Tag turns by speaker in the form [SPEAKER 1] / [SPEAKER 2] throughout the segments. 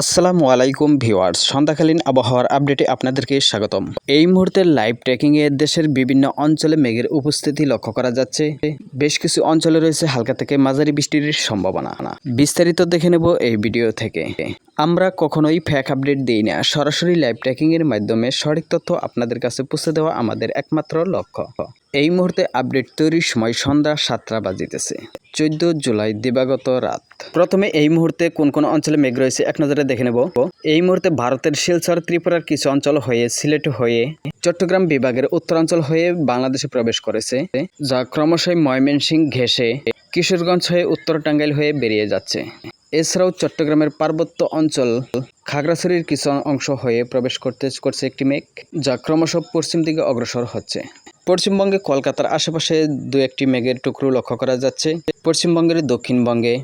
[SPEAKER 1] আসসালামু আলাইকুম ভিউয়ার্স, সন্ধ্যাকালীন আবহাওয়ার আপডেটে আপনাদেরকে স্বাগতম। এই মুহূর্তে লাইভ ট্র্যাকিং এ দেশের বিভিন্ন অঞ্চলে মেঘের উপস্থিতি লক্ষ্য করা যাচ্ছে। বেশ কিছু অঞ্চলে রয়েছে হালকা থেকে মাঝারি বৃষ্টির সম্ভাবনা। বিস্তারিত দেখে নেব এই ভিডিও থেকে। আমরা কখনোই ফ্যাক আপডেট দিই না, সরাসরি লাইভ ট্র্যাকিং এর মাধ্যমে সঠিক তথ্য আপনাদের কাছে পৌঁছে দেওয়া আমাদের একমাত্র লক্ষ্য। এই মুহূর্তে আপডেট তৈরির সময় সন্ধ্যা সাতটা বাজিতেছে। চোদ্দ জুলাই দিবাগত রাত। প্রথমে এই মুহূর্তে কোন কোন অঞ্চলে মেঘ রয়েছে এক নজরে দেখে নেব। এই মুহূর্তে ভারতের শিলচর, ত্রিপুরার কিছু অঞ্চল হয়ে সিলেট হয়ে চট্টগ্রাম বিভাগের উত্তরাঞ্চল হয়ে বাংলাদেশে প্রবেশ করেছে, যা ক্রমশই ময়মনসিংহ ঘেঁষে কিশোরগঞ্জ হয়ে উত্তর টাঙ্গাইল হয়ে বেরিয়ে যাচ্ছে। এছাড়াও চট্টগ্রামের পার্বত্য অঞ্চল খাগড়াছড়ির কিছু অংশ হয়ে প্রবেশ করতে করছে একটি মেঘ, যা ক্রমশ পশ্চিম দিকে অগ্রসর হচ্ছে। পশ্চিমবঙ্গে কলকাতার আশেপাশে দু একটি মেঘের টুকরো লক্ষ্য করা যাচ্ছে। পশ্চিমবঙ্গের দক্ষিণবঙ্গে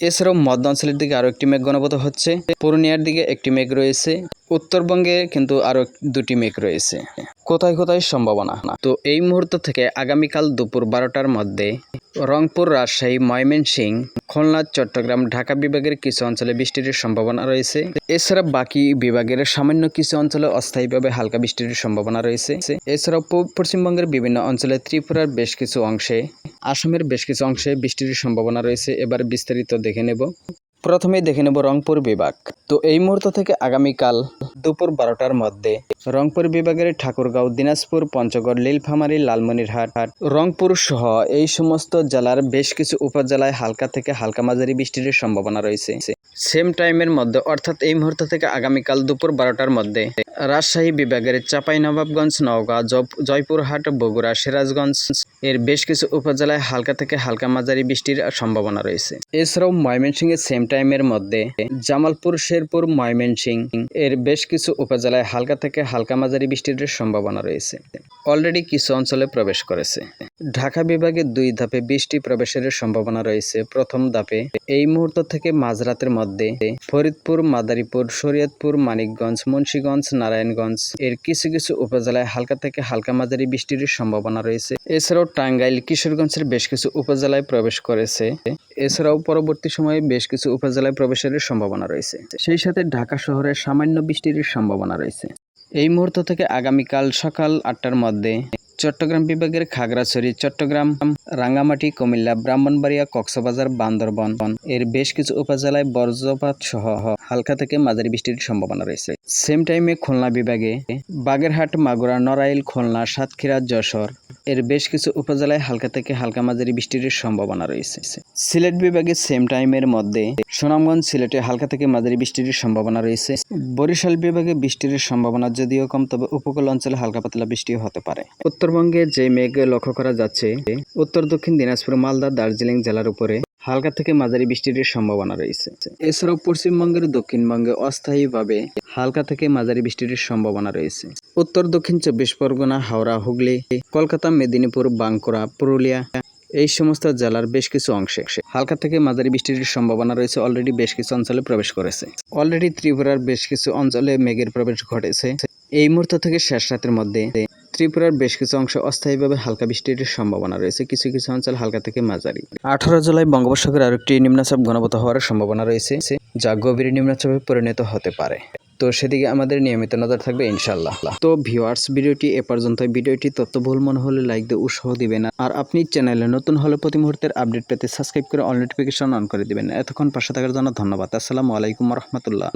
[SPEAKER 1] এছাড়াও মধ্যাঞ্চলের দিকে আরও একটি মেঘ গণপত হচ্ছে। পূর্ণিয়ার দিকে একটি মেঘ রয়েছে। উত্তরবঙ্গে কিন্তু আরও দুটি মেঘ রয়েছে। কোথায় কোথায় সম্ভাবনা? তো এই মুহূর্ত থেকে আগামীকাল দুপুর বারোটার মধ্যে রংপুর রাজশাহী ময়মনসিং খুলনা, চট্টগ্রাম, ঢাকা বিভাগের কিছু অঞ্চলে বৃষ্টির সম্ভাবনা রয়েছে। এছাড়া বাকি বিভাগের সামান্য কিছু অঞ্চলে অস্থায়ীভাবে হালকা বৃষ্টির সম্ভাবনা রয়েছে। এছাড়াও পশ্চিমবঙ্গের বিভিন্ন অঞ্চলে ত্রিপুরার বেশ কিছু অংশে, আসামের বেশ কিছু অংশে বৃষ্টির সম্ভাবনা রয়েছে। এবার বিস্তারিত দেখে নেব। প্রথমেই দেখে নেব রংপুর বিভাগ। তো এই মুহূর্ত থেকে আগামীকাল দুপুর বারোটার মধ্যে রংপুর বিভাগের ঠাকুরগাঁও, দিনাজপুর, পঞ্চগড় লীলফামারী লালমনিরহাট, রংপুর সহ এই সমস্ত জেলার বেশ কিছু উপজেলায় হালকা থেকে হালকা মাঝারি বৃষ্টির সম্ভাবনা রয়েছে। সেম টাইমের মধ্যে, অর্থাৎ এই মুহূর্ত থেকে আগামীকাল দুপুর বারোটার মধ্যে, রাজশাহী বিভাগের চাঁপাইনবাবগঞ্জ, নওগাঁ জয়পুরহাট, বগুড়া, সিরাজগঞ্জ এর বেশ কিছু উপজেলায় হালকা থেকে হালকা মাঝারি বৃষ্টির সম্ভাবনা রয়েছে। এছাড়াও ময়মনসিংহের সেম টাইমের মধ্যে জামালপুর, শেরপুর ময়মনসিংহ এর বেশ কিছু উপজেলায় হালকা থেকে হালকা মাঝারি বৃষ্টির সম্ভাবনা রয়েছে। অলরেডি কিছু অঞ্চলে প্রবেশ করেছে। ঢাকা বিভাগে দুই ধাপে বৃষ্টি প্রবেশের সম্ভাবনা রয়েছে। প্রথম ধাপে এই মুহূর্ত থেকে মাঝরাতের মধ্যে ফরিদপুর, মাদারীপুর, শরীয়তপুর, মানিকগঞ্জ, মুন্সীগঞ্জ, নারায়ণগঞ্জ এর কিছু কিছু উপজেলায় হালকা থেকে হালকা মাঝারি বৃষ্টির সম্ভাবনা রয়েছে। এছাড়াও টাঙ্গাইল, কিশোরগঞ্জের বেশ কিছু উপজেলায় প্রবেশ করেছে। এছাড়াও পরবর্তী সময়ে বেশ কিছু উপজেলায় প্রবেশের সম্ভাবনা রয়েছে। সেই সাথে ঢাকা শহরে সামান্য বৃষ্টির সম্ভাবনা রয়েছে। এই মুহূর্ত থেকে আগামীকাল সকাল আটটার মধ্যে চট্টগ্রাম বিভাগের খাগড়াছড়ি, চট্টগ্রাম, রাঙ্গামাটি, কুমিল্লা, ব্রাহ্মণবাড়িয়া, কক্সবাজার, বান্দরবন। এর বেশ কিছু উপজেলায় বজ্রপাত সহ হালকা থেকে মাঝারি বৃষ্টির সম্ভাবনা রয়েছে। সেম টাইমে খুলনা বিভাগে বাগেরহাট, মাগুরা, নড়াইল, খুলনা, সাতক্ষীরা, যশোর এর বেশ কিছু উপজেলায় হালকা থেকে হালকা মাঝারি বৃষ্টির সম্ভাবনা রয়েছে। সিলেট বিভাগে সেম টাইমের মধ্যে সুনামগঞ্জ সিলেটে হালকা থেকে মাঝারি বৃষ্টির সম্ভাবনা রয়েছে। বরিশাল বিভাগে বৃষ্টির সম্ভাবনা যদিও কম, তবে উপকূল অঞ্চলে হালকা পাতলা বৃষ্টিও হতে পারে। উত্তরবঙ্গে যে মেঘ লক্ষ্য করা যাচ্ছে, উত্তর দক্ষিণ দিনাজপুর, মালদা, দার্জিলিং জেলার উপরে হালকা থেকে মাঝারি বৃষ্টির সম্ভাবনা রয়েছে। এছাড়াও পশ্চিমবঙ্গের দক্ষিণবঙ্গে অস্থায়ীভাবে হালকা থেকে মাঝারি বৃষ্টির সম্ভাবনা রয়েছে। উত্তর, দক্ষিণ চব্বিশ পরগনা, হাওড়া, হুগলি, কলকাতা, মেদিনীপুর, বাঁকুড়া, পুরুলিয়া, এই সমস্ত জেলার বেশ কিছু অংশে হালকা থেকে মাঝারি বৃষ্টির সম্ভাবনা রয়েছে অলরেডি বেশ কিছু অঞ্চলে প্রবেশ করেছে। অলরেডি ত্রিপুরার বেশ কিছু অঞ্চলে মেঘের প্রবেশ ঘটেছে। এই মুহূর্ত থেকে শেষ রাতের মধ্যে ত্রিপুরার বেশ কিছু অংশ অস্থায়ীভাবে হালকা বৃষ্টির সম্ভাবনা রয়েছে। কিছু কিছু অঞ্চল হালকা থেকে মাঝারি। আঠারো জুলাই বঙ্গোপসাগরে আরেকটি নিম্নচাপ ঘনবত হওয়ার সম্ভাবনা রয়েছে, যা গভীর নিম্নচাপে পরিণত হতে পারে। তো সেদিকে আমাদের নিয়মিত নজর থাকবে ইনশাল্লাহ তো ভিউয়ার্স, ভিডিওটি এ পর্যন্ত ভিডিওটি তথ্যবহুল মনে হলে লাইক দিয়ে উৎসাহ দিবেন। আর আপনি চ্যানেলে নতুন হলে প্রতি মুহূর্তের আপডেট পেতে সাবস্ক্রাইব করে অল নোটিফিকেশন অন করে দিবেন। এতক্ষণ পাশে থাকার জন্য ধন্যবাদ। আসসালামু আলাইকুম রহমতুল্লাহ।